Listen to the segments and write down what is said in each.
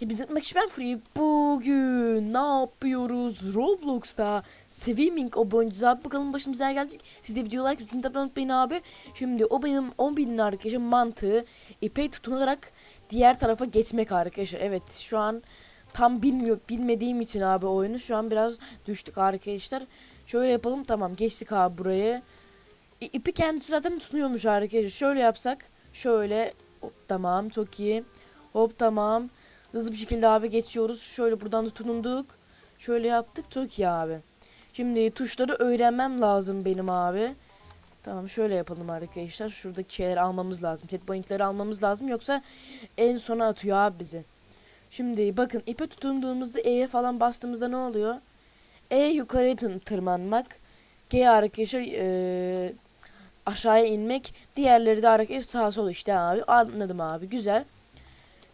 Hepinize merhaba ben Free. Bugün ne yapıyoruz? Roblox'ta Swimming oynayacağız abi. Bakalım başımıza neler gelecek. Siz de video like için abone unutmayın abi. Şimdi o benim 10 binin arkadaşlar mantığı ipe tutunarak diğer tarafa geçmek arkadaşlar. Evet şu an tam bilmiyor bilmediğim için abi oyunu şu an biraz düştük arkadaşlar. Şöyle yapalım tamam geçtik abi burayı. İ- İpi kendisi zaten tutunuyormuş arkadaşlar. Şöyle yapsak şöyle hop tamam çok iyi. Hop tamam. Hızlı bir şekilde abi geçiyoruz. Şöyle buradan da tutununduk. Şöyle yaptık. Çok iyi abi. Şimdi tuşları öğrenmem lazım benim abi. Tamam şöyle yapalım arkadaşlar. Şuradaki şeyleri almamız lazım. Set pointleri almamız lazım. Yoksa en sona atıyor abi bizi. Şimdi bakın ipe tutunduğumuzda E'ye falan bastığımızda ne oluyor? E yukarıya tırmanmak. G arkadaşlar eee, aşağıya inmek. Diğerleri de arkadaşlar sağa sola işte abi. Anladım abi. Güzel.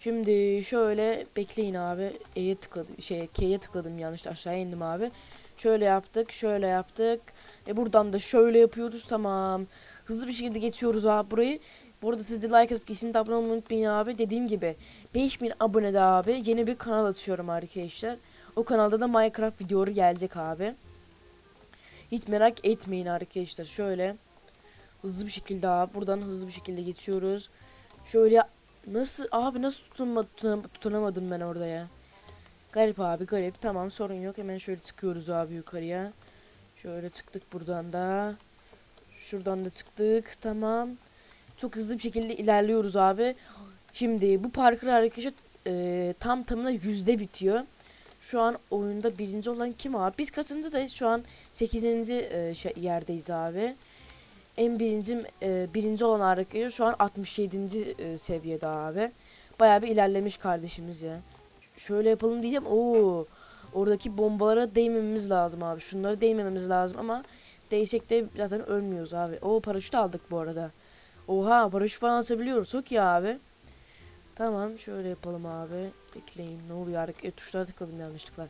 Şimdi şöyle bekleyin abi. E'ye tıkladım. Şey K'ye tıkladım yanlış aşağıya indim abi. Şöyle yaptık. Şöyle yaptık. E buradan da şöyle yapıyoruz. Tamam. Hızlı bir şekilde geçiyoruz abi burayı. Bu arada siz de like atıp kesinlikle abone olmayı unutmayın abi. Dediğim gibi 5000 abonede abi yeni bir kanal açıyorum arkadaşlar. O kanalda da Minecraft videoları gelecek abi. Hiç merak etmeyin arkadaşlar. Şöyle hızlı bir şekilde abi buradan hızlı bir şekilde geçiyoruz. Şöyle Nasıl abi nasıl tutunma, tutuna- tutunamadım ben orada ya. Garip abi garip. Tamam sorun yok. Hemen şöyle çıkıyoruz abi yukarıya. Şöyle çıktık buradan da. Şuradan da çıktık. Tamam. Çok hızlı bir şekilde ilerliyoruz abi. Şimdi bu parkur arkadaşlar e, tam tamına yüzde bitiyor. Şu an oyunda birinci olan kim abi? Biz kaçıncı da şu an 8. E, şey- yerdeyiz abi. En birinci e, birinci olan arkadaşlar şu an 67. e, seviyede abi. Bayağı bir ilerlemiş kardeşimiz ya. Şöyle yapalım diyeceğim. Oo. Oradaki bombalara değmememiz lazım abi. Şunlara değmememiz lazım ama değsek de zaten ölmüyoruz abi. Oo paraşüt aldık bu arada. Oha paraşüt falan atabiliyoruz. Çok iyi abi. Tamam şöyle yapalım abi. Bekleyin ne oluyor arkadaşlar. Tuşlara tıkladım yanlışlıkla.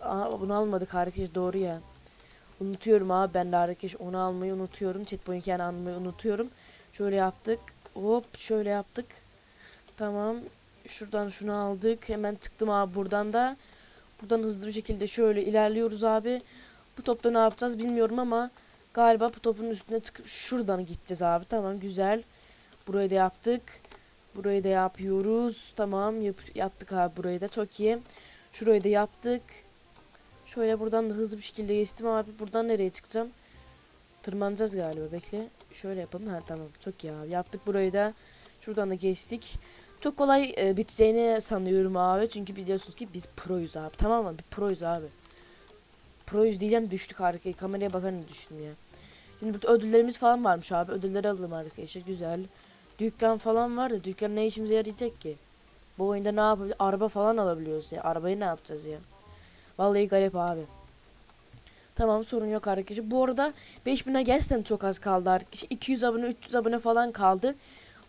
Aa bunu almadık arkadaşlar doğru ya. Unutuyorum abi ben arkadaş onu almayı unutuyorum. Chatpoint yani almayı unutuyorum. Şöyle yaptık. Hop şöyle yaptık. Tamam. Şuradan şunu aldık. Hemen çıktım abi buradan da. Buradan hızlı bir şekilde şöyle ilerliyoruz abi. Bu topta ne yapacağız bilmiyorum ama galiba bu topun üstüne çıkıp şuradan gideceğiz abi. Tamam güzel. Burayı da yaptık. Burayı da yapıyoruz. Tamam yap yaptık abi burayı da çok iyi. Şurayı da yaptık. Şöyle buradan da hızlı bir şekilde geçtim abi. Buradan nereye çıkacağım? Tırmanacağız galiba. Bekle. Şöyle yapalım. Ha tamam. Çok iyi abi. Yaptık burayı da. Şuradan da geçtik. Çok kolay e, biteceğini sanıyorum abi. Çünkü biliyorsunuz ki biz proyuz abi. Tamam mı? Bir proyuz abi. Proyuz diyeceğim düştük harika. Kameraya bakarım düştüm ya. Şimdi burada ödüllerimiz falan varmış abi. Ödülleri alalım arkadaşlar. Güzel. Dükkan falan var da dükkan ne işimize yarayacak ki? Bu oyunda ne yapabiliriz? Araba falan alabiliyoruz ya. Arabayı ne yapacağız ya? Vallahi garip abi. Tamam sorun yok arkadaşlar. Bu arada 5000'e gerçekten çok az kaldı arkadaşlar. 200 abone 300 abone falan kaldı.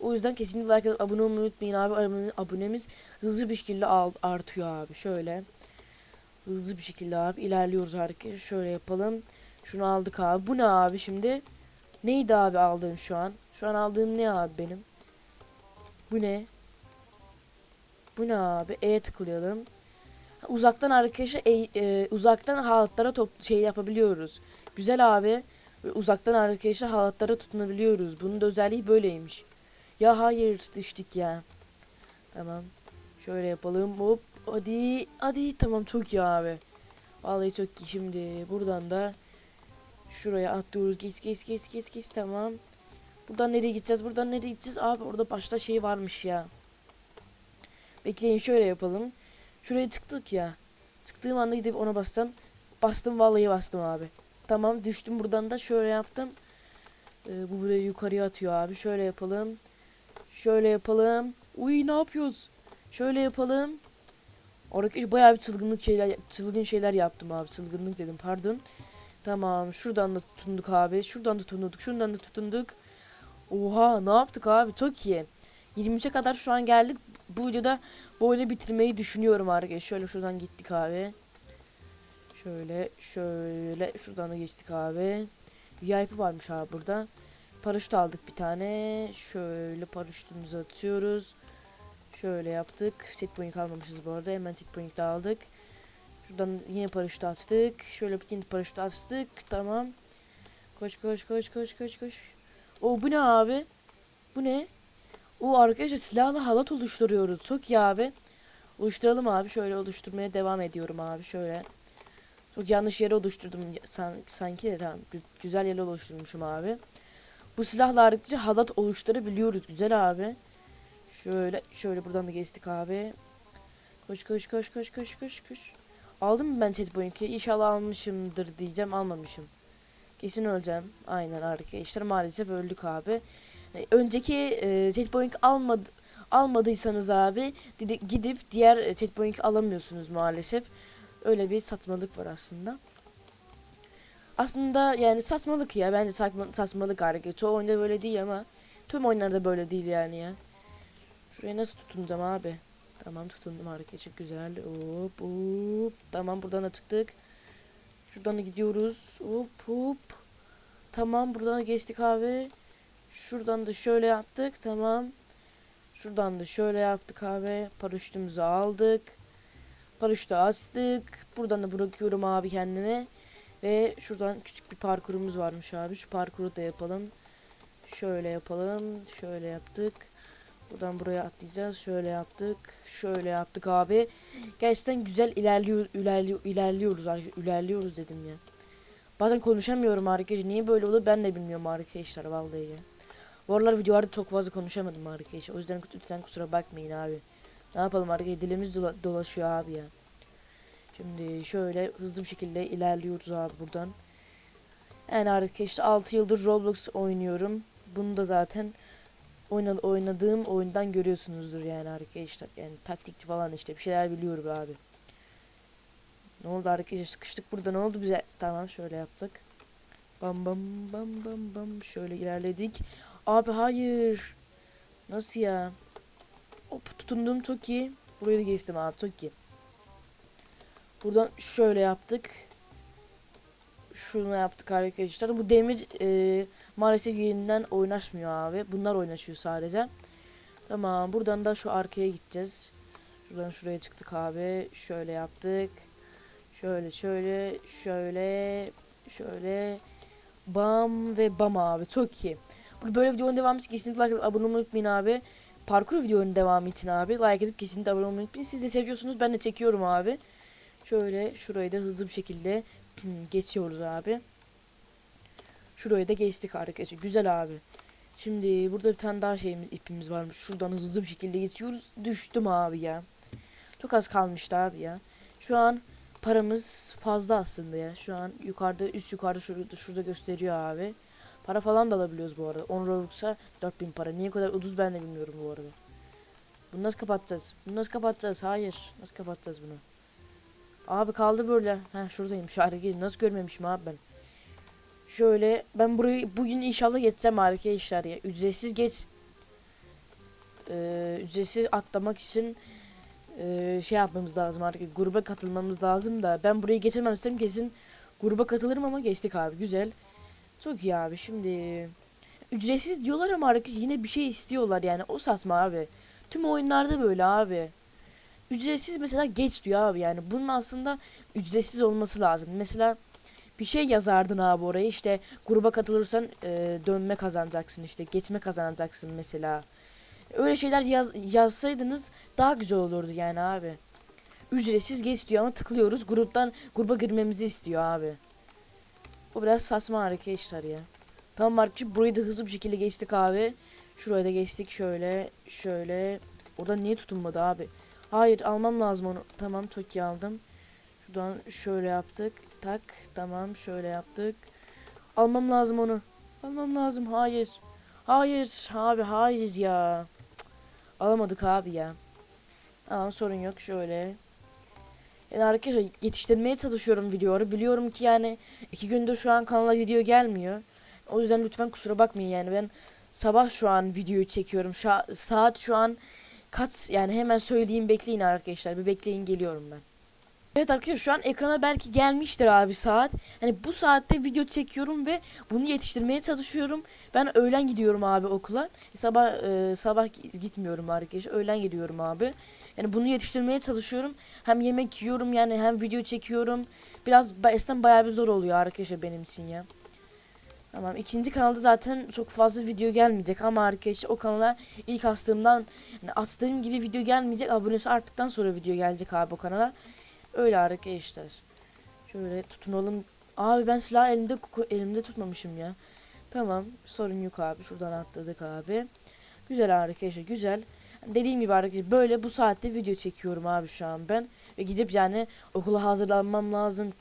O yüzden kesinlikle like atıp abone olmayı unutmayın abi. Abone- Abonemiz hızlı bir şekilde artıyor abi. Şöyle. Hızlı bir şekilde abi ilerliyoruz arkadaşlar. Şöyle yapalım. Şunu aldık abi. Bu ne abi şimdi? Neydi abi aldığım şu an? Şu an aldığım ne abi benim? Bu ne? Bu ne abi? E'ye tıklayalım. Uzaktan arkadaşlar e, uzaktan halatlara top şey yapabiliyoruz. Güzel abi. Uzaktan arkadaşlar halatlara tutunabiliyoruz. Bunun da özelliği böyleymiş. Ya hayır düştük ya. Tamam. Şöyle yapalım. Hop. Hadi. Hadi. Tamam çok iyi abi. Vallahi çok iyi. Şimdi buradan da şuraya atlıyoruz. Geç geç geç geç geç. Tamam. Buradan nereye gideceğiz? Buradan nereye gideceğiz? Abi orada başta şey varmış ya. Bekleyin şöyle yapalım. Şuraya çıktık ya. Çıktığım anda gidip ona bassam. Bastım vallahi bastım abi. Tamam düştüm buradan da şöyle yaptım. Ee, bu buraya yukarıya atıyor abi. Şöyle yapalım. Şöyle yapalım. Uy ne yapıyoruz? Şöyle yapalım. Orada bayağı bir çılgınlık şeyler çılgın şeyler yaptım abi. Çılgınlık dedim pardon. Tamam şuradan da tutunduk abi. Şuradan da tutunduk. Şuradan da tutunduk. Oha ne yaptık abi çok iyi. 23'e kadar şu an geldik. Bu videoda bu oyunu bitirmeyi düşünüyorum arkadaşlar. Şöyle şuradan gittik abi. Şöyle şöyle şuradan da geçtik abi. VIP varmış abi burada. Paraşüt aldık bir tane. Şöyle paraşütümüzü atıyoruz. Şöyle yaptık. Set point almamışız bu arada. Hemen set point de aldık. Şuradan yine paraşütü açtık. Şöyle bir yeni paraşütü açtık. Tamam. Koş koş koş koş koş koş. O bu ne abi? Bu ne? O arkadaşlar silahla halat oluşturuyoruz. Çok iyi abi. Oluşturalım abi. Şöyle oluşturmaya devam ediyorum abi. Şöyle. Çok yanlış yere oluşturdum san- sanki de tamam. Gü- güzel yere oluşturmuşum abi. Bu silahla ayrıca halat oluşturabiliyoruz. Güzel abi. Şöyle şöyle buradan da geçtik abi. Koş koş koş koş koş koş koş. Aldım mı ben set point'i? İnşallah almışımdır diyeceğim. Almamışım. Kesin öleceğim. Aynen arkadaşlar maalesef öldük abi. E, Önceki e, set point almadı almadıysanız abi gidip diğer e, set point alamıyorsunuz maalesef. Öyle bir satmalık var aslında. Aslında yani satmalık ya. Bence satma, satmalık hareket. Çoğu oyunda böyle değil ama tüm oyunlarda böyle değil yani ya. Şuraya nasıl tutunacağım abi? Tamam tutundum hareket çok güzel. Hop hop. Tamam buradan da çıktık. Şuradan da gidiyoruz. Hop hop. Tamam buradan da geçtik abi. Şuradan da şöyle yaptık. Tamam. Şuradan da şöyle yaptık abi. Paraşütümüzü aldık. Paraşütü açtık. Buradan da bırakıyorum abi kendime. Ve şuradan küçük bir parkurumuz varmış abi. Şu parkuru da yapalım. Şöyle yapalım. Şöyle yaptık. Buradan buraya atlayacağız. Şöyle yaptık. Şöyle yaptık abi. Gerçekten güzel ilerliyor, ilerliyor, ilerliyoruz. ilerliyoruz dedim ya. Bazen konuşamıyorum arkadaşlar. Niye böyle olur ben de bilmiyorum arkadaşlar vallahi ya. Bu aralar videolarda çok fazla konuşamadım arkadaşlar. O yüzden lütfen kusura bakmayın abi. Ne yapalım arkadaşlar dilimiz dola- dolaşıyor abi ya. Şimdi şöyle hızlı bir şekilde ilerliyoruz abi buradan. Yani arkadaşlar 6 yıldır Roblox oynuyorum. Bunu da zaten oyna- oynadığım oyundan görüyorsunuzdur yani arkadaşlar. Yani taktikçi falan işte bir şeyler biliyorum abi. Ne oldu arkadaşlar sıkıştık burada ne oldu bize? Tamam şöyle yaptık. Bam bam bam bam bam şöyle ilerledik. Abi hayır. Nasıl ya? Hop tutundum çok iyi. Burayı da geçtim abi çok iyi. Buradan şöyle yaptık. Şunu yaptık arkadaşlar. Bu demir e, maalesef yerinden oynaşmıyor abi. Bunlar oynaşıyor sadece. Tamam buradan da şu arkaya gideceğiz. Şuradan şuraya çıktık abi. Şöyle yaptık. Şöyle şöyle şöyle şöyle bam ve bam abi çok iyi. Böyle videonun devamı için kesinlikle like atıp abone olmayı unutmayın abi. Parkur videonun devamı için abi like edip kesinlikle abone olmayı unutmayın. Siz de seviyorsunuz ben de çekiyorum abi. Şöyle şurayı da hızlı bir şekilde geçiyoruz abi. Şurayı da geçtik arkadaşlar. Güzel abi. Şimdi burada bir tane daha şeyimiz ipimiz varmış. Şuradan hızlı bir şekilde geçiyoruz. Düştüm abi ya. Çok az kalmıştı abi ya. Şu an paramız fazla aslında ya. Şu an yukarıda üst yukarıda şurada, şurada gösteriyor abi. Para falan da alabiliyoruz bu arada. 10 Robux'a 4000 para. Niye kadar ucuz ben de bilmiyorum bu arada. Bunu nasıl kapatacağız? Bunu nasıl kapatacağız? Hayır. Nasıl kapatacağız bunu? Abi kaldı böyle. Ha şuradayım. Şu hareketi nasıl görmemişim abi ben. Şöyle ben burayı bugün inşallah geçeceğim arkadaşlar ya. Ücretsiz geç. Ee, ücretsiz atlamak için e, şey yapmamız lazım artık. Gruba katılmamız lazım da ben burayı geçemezsem kesin gruba katılırım ama geçtik abi. Güzel. Çok iyi abi. Şimdi ücretsiz diyorlar ama artık yine bir şey istiyorlar yani. O satma abi. Tüm oyunlarda böyle abi. Ücretsiz mesela geç diyor abi yani. Bunun aslında ücretsiz olması lazım. Mesela bir şey yazardın abi oraya işte gruba katılırsan e, dönme kazanacaksın işte geçme kazanacaksın mesela. Öyle şeyler yaz, yazsaydınız daha güzel olurdu yani abi. Ücretsiz geç diyor ama tıklıyoruz gruptan gruba girmemizi istiyor abi. Bu biraz saçma arkadaşlar ya. Tamam arkadaşlar burayı da hızlı bir şekilde geçtik abi. Şuraya da geçtik şöyle şöyle. Orada niye tutunmadı abi? Hayır almam lazım onu. Tamam çok iyi aldım. Şuradan şöyle yaptık. Tak tamam şöyle yaptık. Almam lazım onu. Almam lazım. Hayır. Hayır abi hayır ya. Cık. Alamadık abi ya. Tamam sorun yok şöyle. Yani arkadaşlar yetiştirmeye çalışıyorum videoları. Biliyorum ki yani iki gündür şu an kanala video gelmiyor. O yüzden lütfen kusura bakmayın yani ben sabah şu an videoyu çekiyorum. Şa- saat şu an kaç yani hemen söyleyeyim bekleyin arkadaşlar. Bir bekleyin geliyorum ben. Evet arkadaşlar şu an ekrana belki gelmiştir abi saat. Hani bu saatte video çekiyorum ve bunu yetiştirmeye çalışıyorum. Ben öğlen gidiyorum abi okula. Sabah e, sabah gitmiyorum arkadaşlar. Öğlen gidiyorum abi. Yani bunu yetiştirmeye çalışıyorum. Hem yemek yiyorum yani hem video çekiyorum. Biraz eskiden bayağı bir zor oluyor arkadaşlar benim için ya. Tamam ikinci kanalda zaten çok fazla video gelmeyecek ama arkadaşlar o kanala ilk astığımdan yani attığım gibi video gelmeyecek. Abonesi arttıktan sonra video gelecek abi o kanala. Öyle arkadaşlar. Şöyle tutunalım. Abi ben silah elimde elimde tutmamışım ya. Tamam sorun yok abi. Şuradan atladık abi. Güzel arkadaşlar güzel. Dediğim gibi arkadaşlar böyle bu saatte video çekiyorum abi şu an ben. Ve gidip yani okula hazırlanmam lazım.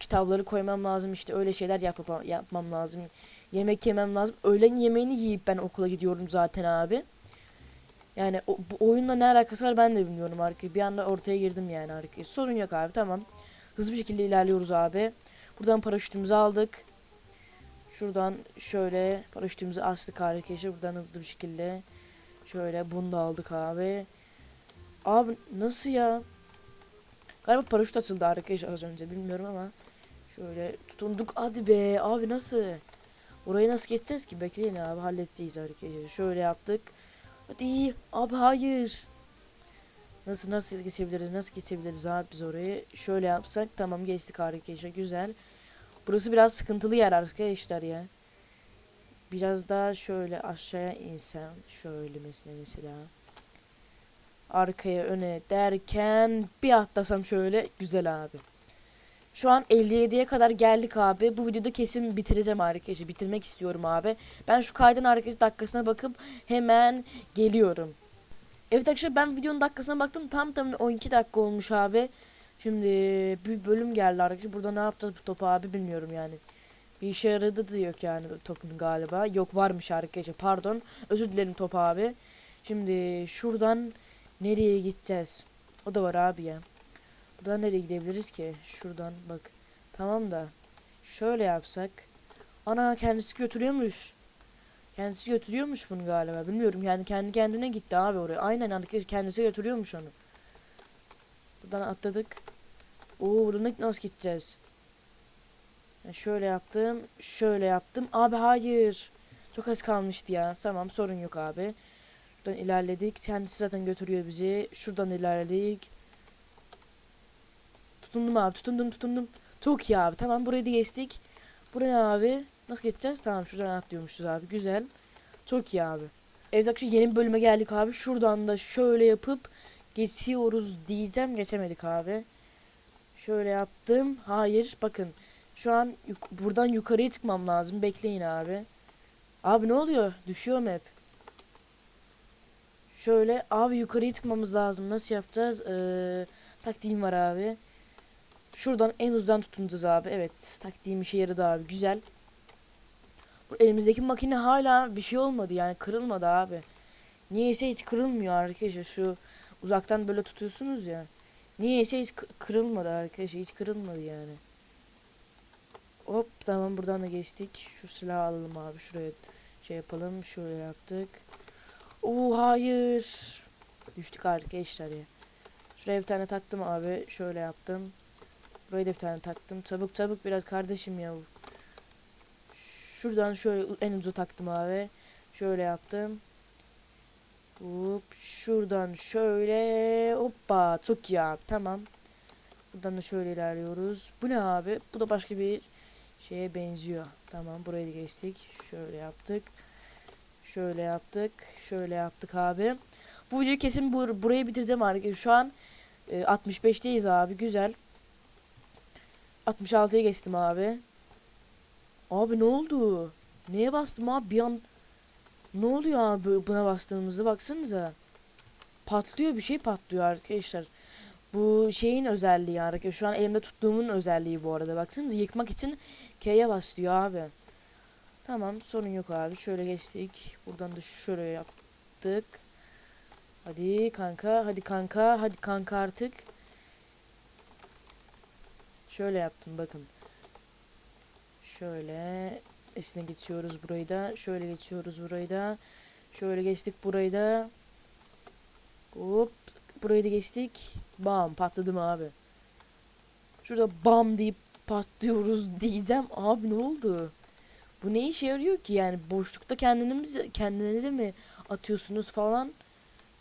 Kitapları koymam lazım işte öyle şeyler yap yapmam lazım. Yemek yemem lazım. Öğlen yemeğini yiyip ben okula gidiyorum zaten abi. Yani o, bu oyunla ne alakası var ben de bilmiyorum arkadaşlar. Bir anda ortaya girdim yani arkadaşlar. Sorun yok abi tamam. Hızlı bir şekilde ilerliyoruz abi. Buradan paraşütümüzü aldık. Şuradan şöyle paraşütümüzü açtık arkadaşlar. Buradan hızlı bir şekilde. Şöyle bunu da aldık abi. Abi nasıl ya? Galiba paraşüt açıldı arkadaşlar az önce bilmiyorum ama. Şöyle tutunduk hadi be abi nasıl? Orayı nasıl geçeceğiz ki? Bekleyin abi halledeceğiz arkadaşlar. Şöyle yaptık. Hadi abi hayır. Nasıl nasıl geçebiliriz? Nasıl geçebiliriz abi biz orayı? Şöyle yapsak tamam geçtik arkadaşlar güzel. Burası biraz sıkıntılı yer arkadaşlar ya. Biraz daha şöyle aşağıya insem şöyle mesela mesela. Arkaya öne derken bir atlasam şöyle güzel abi. Şu an 57'ye kadar geldik abi. Bu videoda kesin bitireceğim arkadaşlar. Bitirmek istiyorum abi. Ben şu kaydın arkadaşlar dakikasına bakıp hemen geliyorum. Evet arkadaşlar ben videonun dakikasına baktım. Tam tam 12 dakika olmuş abi. Şimdi bir bölüm geldi arkadaşlar. Burada ne yaptı bu top abi bilmiyorum yani. Bir işe yaradı da yani topun galiba. Yok varmış arkadaşlar pardon. Özür dilerim top abi. Şimdi şuradan nereye gideceğiz? O da var abi ya. Buradan nereye gidebiliriz ki? Şuradan bak. Tamam da. Şöyle yapsak. Ana kendisi götürüyormuş. Kendisi götürüyormuş bunu galiba. Bilmiyorum yani kendi kendine gitti abi oraya. Aynen kendisi götürüyormuş onu. Buradan atladık. Oo buradan nasıl gideceğiz? Yani şöyle yaptım. Şöyle yaptım. Abi hayır. Çok az kalmıştı ya. Tamam sorun yok abi. Buradan ilerledik. Kendisi zaten götürüyor bizi. Şuradan ilerledik. Tutundum abi tutundum tutundum. Çok iyi abi tamam burayı da geçtik. Buraya abi nasıl geçeceğiz? Tamam şuradan atlıyormuşuz abi güzel. Çok iyi abi. Evet arkadaşlar yeni bir bölüme geldik abi. Şuradan da şöyle yapıp geçiyoruz diyeceğim. Geçemedik abi. Şöyle yaptım. Hayır bakın. Şu an yuk buradan yukarıya çıkmam lazım. Bekleyin abi. Abi ne oluyor? Düşüyorum hep. Şöyle abi yukarıya çıkmamız lazım. Nasıl yapacağız? Ee, taktiğim var abi. Şuradan en uzdan tutunacağız abi. Evet taktiğim işe yaradı abi. Güzel. Bu elimizdeki makine hala bir şey olmadı yani kırılmadı abi. Niyeyse hiç kırılmıyor arkadaşlar. Şu uzaktan böyle tutuyorsunuz ya. Niyeyse hiç kırılmadı arkadaşlar. Hiç kırılmadı yani. Hop tamam buradan da geçtik. Şu silahı alalım abi. Şuraya şey yapalım. Şöyle yaptık. Oo hayır. Düştük arkadaşlar ya. Şuraya bir tane taktım abi. Şöyle yaptım. Buraya da bir tane taktım. Çabuk çabuk biraz kardeşim ya. Şuradan şöyle en ucu taktım abi. Şöyle yaptım. Hop şuradan şöyle hoppa çok abi tamam. Buradan da şöyle ilerliyoruz. Bu ne abi? Bu da başka bir şeye benziyor. Tamam burayı geçtik. Şöyle yaptık. Şöyle yaptık. Şöyle yaptık abi. Bu videoyu kesin bur burayı bitireceğim arkadaşlar. Şu an e, 65'teyiz abi. Güzel. 66'ya geçtim abi. Abi ne oldu? Neye bastım abi bir an ne oluyor abi buna bastığımızda baksanıza. Patlıyor bir şey patlıyor arkadaşlar. Bu şeyin özelliği arkadaşlar. Şu an elimde tuttuğumun özelliği bu arada. Baksanıza yıkmak için K'ye basıyor abi. Tamam sorun yok abi. Şöyle geçtik. Buradan da şöyle yaptık. Hadi kanka hadi kanka hadi kanka artık. Şöyle yaptım bakın. Şöyle esine geçiyoruz burayı da. Şöyle geçiyoruz burayı da. Şöyle geçtik burayı da. Hop. Burayı da geçtik. Bam patladım abi. Şurada bam deyip patlıyoruz diyeceğim. Abi ne oldu? Bu ne işe yarıyor ki yani boşlukta kendiniz kendinize mi atıyorsunuz falan?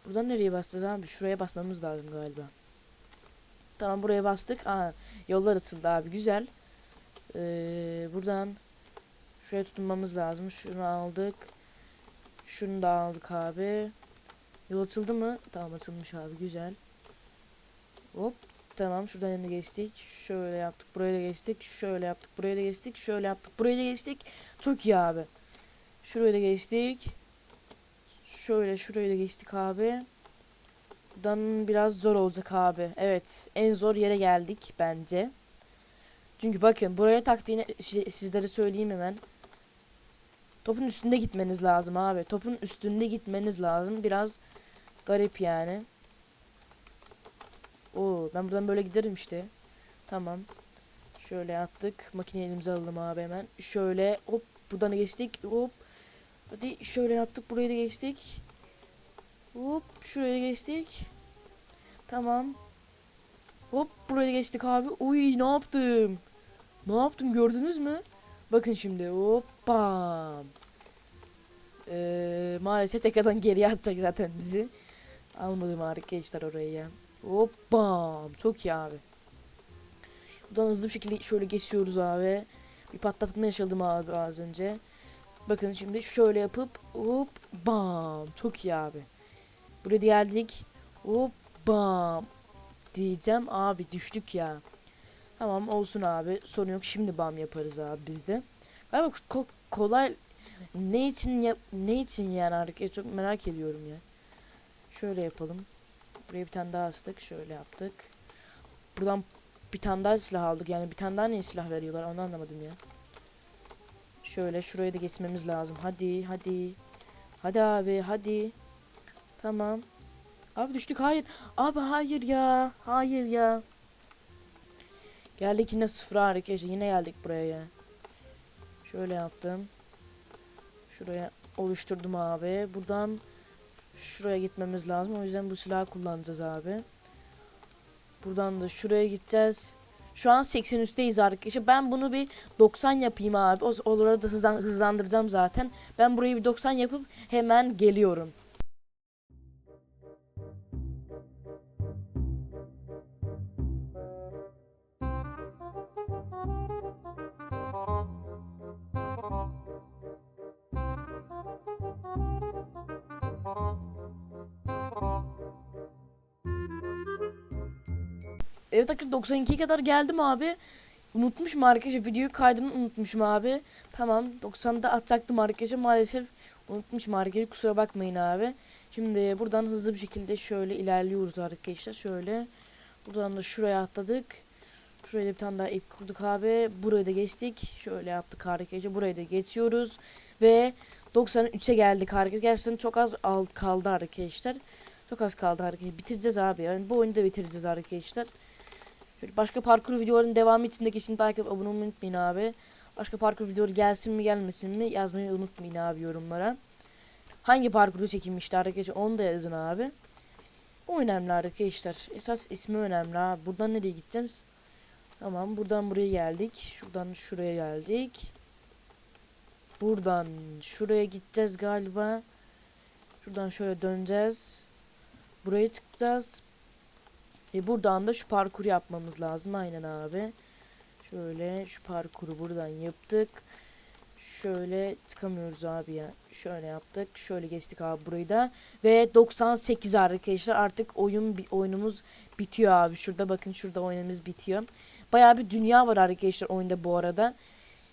Buradan nereye basacağız abi? Şuraya basmamız lazım galiba. Tamam buraya bastık. Aa, yollar açıldı abi güzel. Ee, buradan şuraya tutunmamız lazım. Şunu aldık. Şunu da aldık abi. Yol açıldı mı? Tamam açılmış abi güzel. Hop tamam şuradan yanına geçtik. Şöyle yaptık. Buraya da geçtik. Şöyle yaptık. Buraya da geçtik. Şöyle yaptık. Buraya da geçtik. Çok iyi abi. Şuraya da geçtik. Şöyle şuraya da geçtik abi. Buradan biraz zor olacak abi. Evet en zor yere geldik bence. Çünkü bakın buraya taktiğini sizlere söyleyeyim hemen. Topun üstünde gitmeniz lazım abi. Topun üstünde gitmeniz lazım. Biraz garip yani. Oo ben buradan böyle giderim işte. Tamam. Şöyle yaptık. Makineyi elimize alalım abi hemen. Şöyle hop buradan da geçtik. Hop. Hadi şöyle yaptık. Buraya da geçtik. Hop şuraya geçtik. Tamam. Hop buraya geçtik abi. Uy ne yaptım? Ne yaptım gördünüz mü? Bakın şimdi hoppa. Ee, maalesef tekrardan geriye atacak zaten bizi. Almadım arkadaşlar orayı ya. Hoppa. Çok iyi abi. Buradan hızlı bir şekilde şöyle geçiyoruz abi. Bir patlatma yaşadım abi az önce. Bakın şimdi şöyle yapıp hop bam. Çok iyi abi. Buraya geldik. Hop bam. Diyeceğim abi düştük ya. Tamam olsun abi. Sorun yok. Şimdi bam yaparız abi biz de. Galiba ko- kolay ne için yap ne için yani hareket çok merak ediyorum ya. Şöyle yapalım. Buraya bir tane daha astık. Şöyle yaptık. Buradan bir tane daha silah aldık. Yani bir tane daha ne silah veriyorlar onu anlamadım ya. Şöyle şuraya da geçmemiz lazım. Hadi hadi. Hadi abi hadi. Tamam. Abi düştük hayır. Abi hayır ya. Hayır ya. Geldik yine sıfıra arkadaşlar. Yine geldik buraya ya. Şöyle yaptım. Şuraya oluşturdum abi. Buradan şuraya gitmemiz lazım. O yüzden bu silahı kullanacağız abi. Buradan da şuraya gideceğiz. Şu an 80 üstteyiz arkadaşlar. Ben bunu bir 90 yapayım abi. O oraları da hızlan- hızlandıracağım zaten. Ben burayı bir 90 yapıp hemen geliyorum. Evet arkadaşlar 92'ye kadar geldim abi. Unutmuşum arkadaşlar videoyu kaydını unutmuşum abi. Tamam 90'da atacaktım arkadaşlar maalesef unutmuşum arkadaşlar kusura bakmayın abi. Şimdi buradan hızlı bir şekilde şöyle ilerliyoruz arkadaşlar şöyle. Buradan da şuraya atladık. Şuraya bir tane daha ip kurduk abi. Burayı da geçtik. Şöyle yaptık arkadaşlar. Burayı da geçiyoruz. Ve 93'e geldik arkadaşlar. Gerçekten çok az kaldı arkadaşlar. Çok az kaldı arkadaşlar. Bitireceğiz abi. Yani bu oyunu da bitireceğiz arkadaşlar. Başka parkur videoların devamı için de takip abone olmayı unutmayın abi. Başka parkur videoları gelsin mi gelmesin mi yazmayı unutmayın abi yorumlara. Hangi parkuru çekilmişti arkadaşlar onu da yazın abi. O önemli arkadaşlar. Esas ismi önemli abi. Buradan nereye gideceğiz? Tamam buradan buraya geldik. Şuradan şuraya geldik. Buradan şuraya gideceğiz galiba. Şuradan şöyle döneceğiz. Buraya çıkacağız. Ve buradan da şu parkuru yapmamız lazım. Aynen abi. Şöyle şu parkuru buradan yaptık. Şöyle çıkamıyoruz abi ya. Şöyle yaptık. Şöyle geçtik abi burayı da. Ve 98 arkadaşlar artık oyun oyunumuz bitiyor abi. Şurada bakın şurada oyunumuz bitiyor. Bayağı bir dünya var arkadaşlar oyunda bu arada.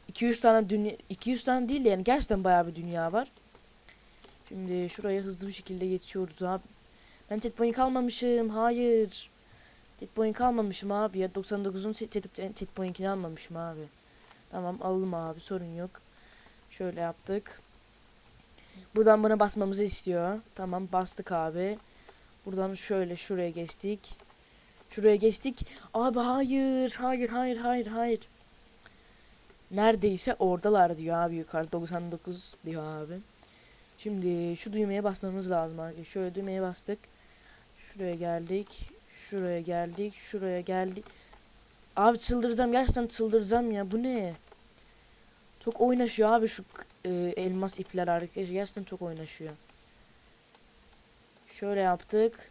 200 tane dünya 200 tane değil de yani gerçekten bayağı bir dünya var. Şimdi şuraya hızlı bir şekilde geçiyoruz abi. Ben Tetpoint almamışım. Hayır. Tetpoint almamışım abi ya. 99'un Tetpoint'ini almamışım abi. Tamam alalım abi sorun yok. Şöyle yaptık. Buradan bana basmamızı istiyor. Tamam bastık abi. Buradan şöyle şuraya geçtik. Şuraya geçtik. Abi hayır. Hayır hayır hayır hayır. Neredeyse oradalar diyor abi yukarı 99 diyor abi. Şimdi şu düğmeye basmamız lazım arkadaşlar. Şöyle düğmeye bastık. Şuraya geldik. Şuraya geldik. Şuraya geldik. Abi çıldıracağım gerçekten çıldıracağım ya bu ne? Çok oynaşıyor abi şu e, elmas ipler arkadaşlar gerçekten çok oynaşıyor. Şöyle yaptık.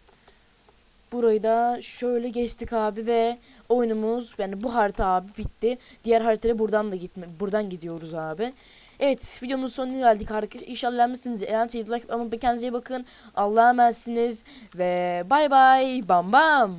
Burayı da şöyle geçtik abi ve oyunumuz yani bu harita abi bitti. Diğer haritaya buradan da gitme buradan gidiyoruz abi. Evet videomuzun sonuna geldik arkadaşlar. İnşallah beğenmişsiniz. Eğer like ama kendinize iyi bakın. Allah'a emanetsiniz ve bay bay bam bam.